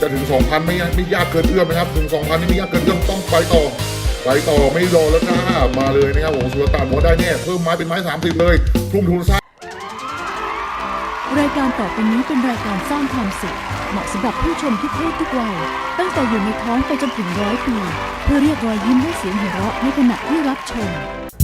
จะถึง 2,000 ไม่ไม่ยากเกินเอื้อมนะครับถึง 2,000 นี่ไม่ยากเกินเอื้อมต้องไปต่อไปต่อไม่รอแล้วจ้ามาเลยนะครับผมสุลต่านบอกว่าได้แน่เพิ่มไม้เป็นไม้ 30 เลยทุ่มทุนสร้างรายการต่อไปนี้เป็นรายการสร้างความสุขเหมาะสำหรับผู้ชมทุกเพศทุกวัยตั้งแต่อยู่ในท้องไปจนถึงร้อยปี เพื่อเรียกรอยยิ้มและเสียงหัวเราะในขณะที่รับชม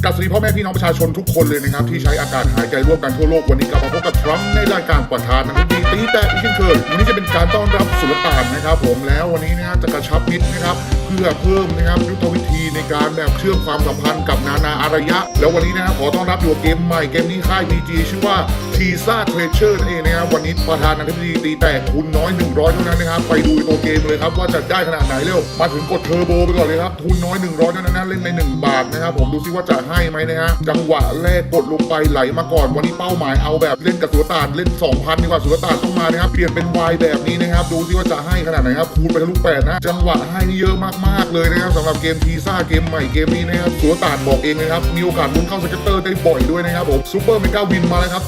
กับสวัสดีพ่อแม่พี่น้องประชาชนทุกคนเลยนะครับ ที่ใช้อากาศหายใจร่วมกันทั่วโลกวันนี้กลับมาพบกับทรัมป์ในรายการประธานาธิบดีตีแต่อีกเช่นเคยวันนี้จะเป็นการต้อนรับสุลต่านนะครับ ผมแล้ววันนี้นะครับจะกระชับมิตรนะครับ เพื่อเพิ่มนะครับยุทธวิธีในการแบบเชื่อมความสัมพันธ์กับนานาอารยะ แล้ววันนี้นะครับขอต้อนรับอยู่กับเกมใหม่เกมนี้ค่าย PG ชื่อว่าทีซ่าเทรเชอร์นั่นเองนะครับวันนี้ประธานาธิบดีตีแตกคูณน้อย 100เท่านั้นนะครับ ไปดูตัวเกมเลยครับว่าจะได้ขนาดไหนเร็ว มาถึงกดเทอร์โบไปก่อนเลยครับทุนน้อย 100เท่านั้นนะเล่นใน 1 บาทนะครับ ผมดูซิว่าจะให้ไหมนะฮะจังหวะแรกกดลงไปไหลมาก่อน วันนี้เป้าหมายเอาแบบเล่นกับสุลต่านเล่น 2,000ดีกว่าสุลต่านต้องมานะครับเปลี่ยนเป็นวายแบบนี้นะครับดูซิว่าจะให้ขนาดไหนครับคูณไปทะลุแปดนะจังหวะให้นี่เยอะมากๆเลยนะครับสำหรับเกมทีซ่าเกมใหม่เกมนี้นะครับสุลต่านบอกเองนะครับมีโอกาสลุ้นเข้าสเก็ตเตอร์ได้บ่อยด้วยนะครับผมซูเปอร์เมกาวินมาแล้วครับ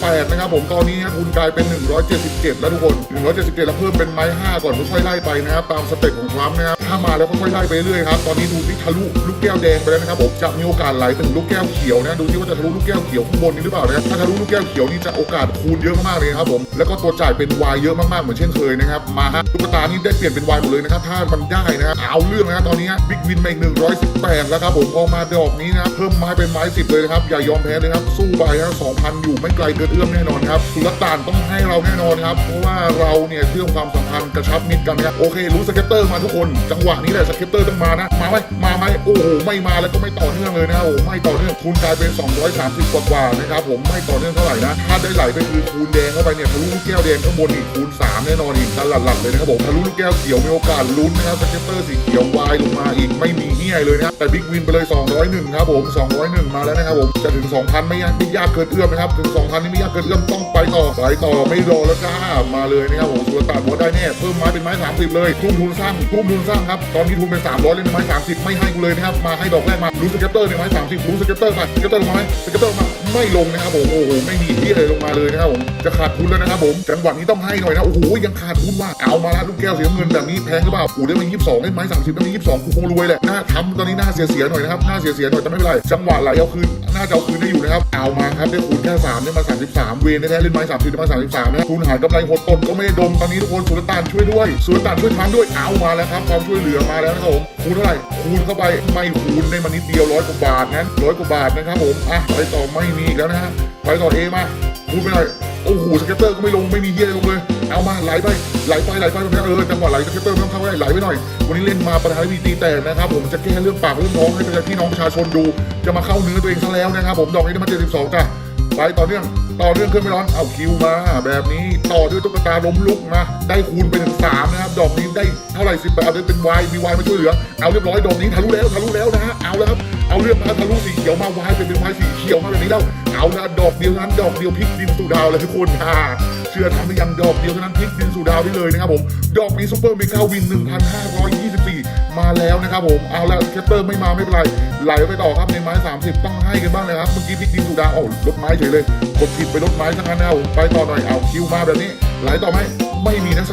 78นะครับผมตอนนี้นะทุนกลายเป็น 177 แล้วทุกคน 177 แล้วเพิ่มเป็นไม้ 5 ก่อนค่อยๆไล่ไปนะครับตามสเต็ปของทรัมป์นะครับถ้ามาแล้วค่อยๆไล่ไปเรื่อยครับตอนนี้ดูที่ทะลุลูกแก้วแดงไปแล้วนะครับผมจะมีโอกาสไหลถึงลูกแก้วเขียวนะดูที่ว่าจะทะลุลูกแก้วเขียวข้างบนนี้หรือเปล่านะครับถ้าทะลุลูกแก้วเขียวนี่จะโอกาสคูณเยอะมากๆเลยครับผมแล้วก็ตัวจ่ายเป็นวายเยอะมากๆเหมือนเช่นเคยนะครับมาฮะตุ๊กตานี่ได้เปลี่ยนเป็นวายหมดเลยนะครับถ้ามันได้นะครับเอาเรื่องนะครับตอนนี้บิ๊กวินมาอีก118 แล้วครับผมพอมาดอกนี้นะเพิ่มไม้เป็นไม้10เลยนะครับอย่ายอมแพ้เลยครับสู้ไปนะ2,000 อยู่ไม่ไกลเกินเอื้อมแน่นอนครับสุลต่านต้องให้เราแน่นอนครับ เพราะว่าเราเนี่ยเชื่อมความสัมพันธ์กระชับมิตรกันนะครับโอเค รู้สเก็ตเตอร์มาทุกคน จังหวะนี้แหละสเก็ตเตอร์ต้องมานะ มาไหมมาไหมโอ้โหไม่มาแล้วก็ไม่ต่อเนื่องเลยนะโอ้ไม่ต่อเนื่องคูณกลายเป็น 230 กว่ากว่านะครับผมไม่ต่อเนื่องเท่าไหร่นะถ้าได้ไหลไปคือคูณแดงเข้าไปเนี่ยทะลุลูกแก้วแดงข้างบนอีกคูณ3แน่นอนอีกดันหลัดๆเลยนะครับผมทะลุลูกแก้วเขียวมีโอกาสลุ้นนะครับสเก็ตเตอร์สีเขียววายลงมาอีกไม่มีเฮียเลยนะแต่บิ๊กวินไปเลย 201 ครับผม 201 มาแล้วนะครับผมจะถึง 2,000 ไม่ยากไม่ยากเกินเอื้อมนะครับถึง 2,000นี่ไม่ยากเกินเอื้อมต้องไปต่อไปต่อไม่รอแล้วจ้ามาเลยนะครับผมสุลต่านบอกว่าได้แน่เพิ่มไม้เป็นไม้30 เลยทุ่มทุนสร้างทุ่มทุนสร้างครับตอนนี้ทุนเป็น300เล่นไม้30 ไม่ให้กูเลยนะครับมาให้ดอกแรกมารู้สเก็ตเตอร์ในไม้30รู้สเก็ตเตอร์ไปสเก็ตเตอร์ลงมาไหมสเก็ตเตอร์มา ไม่ลงนะครับผมโอ้โหไม่มีที่อะไรลงมาเลยนะครับผมจะขาดทุนแล้วนะครับผมจังหวะนี้ต้องให้หน่อยนะโอ้โหยังขาดทุนว่าเอามาละลูกแก้วสีน้ำเงินแบบนี้แพงหรือเปล่าโอ้ได้มา22เล่นไม้30ได้มา22กูคงรวยแหละหน้าทำตอนนี้หน้าเสียๆหน่อยนะครับหน้าเสียๆหน่อยแต่ไม่เป็นไรจังหวะไหลเอาคืนน่าจะเอาคืนได้อยู่นะครับเอามาครับได้คูณแค่3ได้มา33เวนแท้เล่นไม้30ได้มา33นะครับทุนหารกำไรหดตนก็ไม่ได้ดมตอนนี้ทุกคนสุลต่านช่วยด้วยสุลต่านช่วยทางด้วยเอามาแล้วครับความช่วยเหลือมาแล้วนะครับผมคูณเท่าไหร่ คูณเข้าไปไม่คูณได้มานิดเดียวร้อยกว่าบาทนั้นร้อยกว่าบาทนะครับผมอะไปต่อไม่มีอีกแล้วนะฮะไปต่อเอมาคูณไปหน่อยโอ้โหสเก็ตเตอร์ก็ไม่ลงไม่มีเฮียลงเลยเอามาไหลไปไหลไปไหลไปแบบนี้เออจังหวะไหลสเก็ตเตอร์ไม่ต้องเข้าได้ไหลไปหน่อย วันนี้เล่นมาประธานาธิบดีตีแตกนะครับ ผมจะแก้เรื่องปากเรื่องน้องให้ประชาพี่น้องประชาชนดู จะมาเข้าเนื้อตัวเองซะแล้วนะครับผมดอกนี้ได้มา72จ้ะไปต่อเนื่องต่อเนื่องเครื่องไม่ร้อนเอาคิวมา แบบนี้ต่อด้วยตุ๊กตาล้มลุกมาได้คูณไปถึงสามนะครับ เท่าไหร่สิบแปดเป็นวายมีวายมาช่วยเหลือ เอาเรียบร้อยดอกนี้ทะลุแล้วทะลุแล้วนะฮะเอาแล้วครับเอาเรื่องมาทะลุสีเขียวมาวายเป็นเป็นวายสีเขียวมาแบบนี้แล้วเอาละดอกเดียวนั้นดอกเดียวพลิกดินสู่ดาวเลยทุกคนฮ่าเชื่อทำหรือยังดอกเดียวเท่านั้นพลิกดินสู่ดาวได้เลยนะครับผมดอกนี้ซุปเปอร์เมกาวิน 1,524 มาแล้วนะครับผมเอาละแคปเตอร์ไม่มาไม่เป็นไรไหลไปต่อครับในไม้ 30 ต้องให้กันบ้างเลยครับเมื่อกี้พลิกดินสู่ดาวโอ้รถไม้เฉยเลยกดผิดไปรถไม้ทั้งนั้นนะครับผมไปต่อหน่อยเอาคิวมาแบบนี้ไหลต่อไหม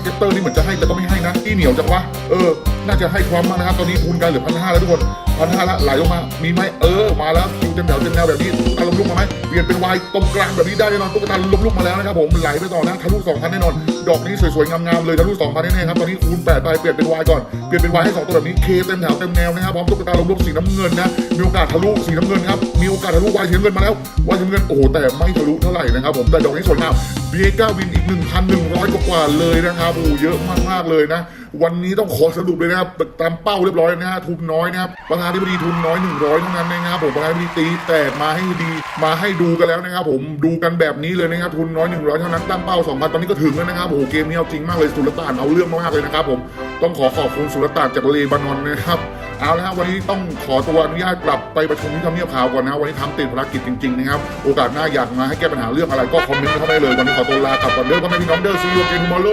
เก็ตเตอร์นี่เหมือนจะให้แต่ก็ไม่ให้นะที่เหนียวจังวะเออน่าจะให้ความมากนะครับตอนนี้ทุนการเหลือพันห้าแล้วทุกคน พันห้าละไหลลงมา มีไหมเออ มาแล้วคิวเต็มแถวเต็มแนวแบบนี้ตุ๊กตาลมลุกมาไหมเปลี่ยนเป็นวายตรงกลางแบบนี้ได้แน่นอนตุ๊กตาลมลุกมาแล้วนะครับผมไหลไปต่อนะทะลุสองพันแน่นอน ดอกนี้สวยๆงามๆเลยทะลุสองพันแน่ๆครับตอนนี้คูณแปดไปเปลี่ยนเป็นวายก่อนเปลี่ยนเป็นวายให้สองตัวแบบนี้เคเต็มแถวเต็มแนวนะครับพร้อมตุ๊กตาลมลุกสีน้ำเงินนะมีโอกาสทะลุสีน้ำเงินครับมีโอกาสทะลุวายสีน้ำเงินมาแล้ววายสีน้ำเงินโอ้โหแต่ไม่ทะลุเท่าไหร่นะครับผมแต่ดอกนี้สวยงามเบียก้าวินอีก1,100กว่าเลยนะครับโอ้เยอะมากๆเลยนะวันนี้ต้องขอสรุปเลยนะครับตามเป้าเรียบร้อยนะฮะทุนน้อยนะครับประธานาธิบดีทุนน้อย 100เท่านั้นนะครับผมประธานาธิบดีตีแตกมาให้ดีมาให้ดูกันแล้วนะครับผมดูกันแบบนี้เลยนะครับทุนน้อย 100 เท่านั้นตั้งเป้า2,000ตอนนี้ก็ถึงแล้วนะครับโอ้โหเกมนี้เอาจริงมากเลยสุลต่านเอาเรื่องมากๆเลยนะครับผมต้องขอขอบคุณสุลต่านจากเลบานอนนะครับเอาละครับวันนี้ต้องขอตัวอนุญาตกลับไปประชุมที่ทำเนียบขาวก่อนนะวันนี้ทำติดภารกิจจริงๆนะครับโอกาสหน้าอยากมาให้แก้ปัญหาเรื่องอะไรก็คอมเมนต์เข้าได้เลยวันนี้ขอตัวลากลับก่อนเด้อพ่อแม่พี่น้องเด้อซีโอเกนมอลโล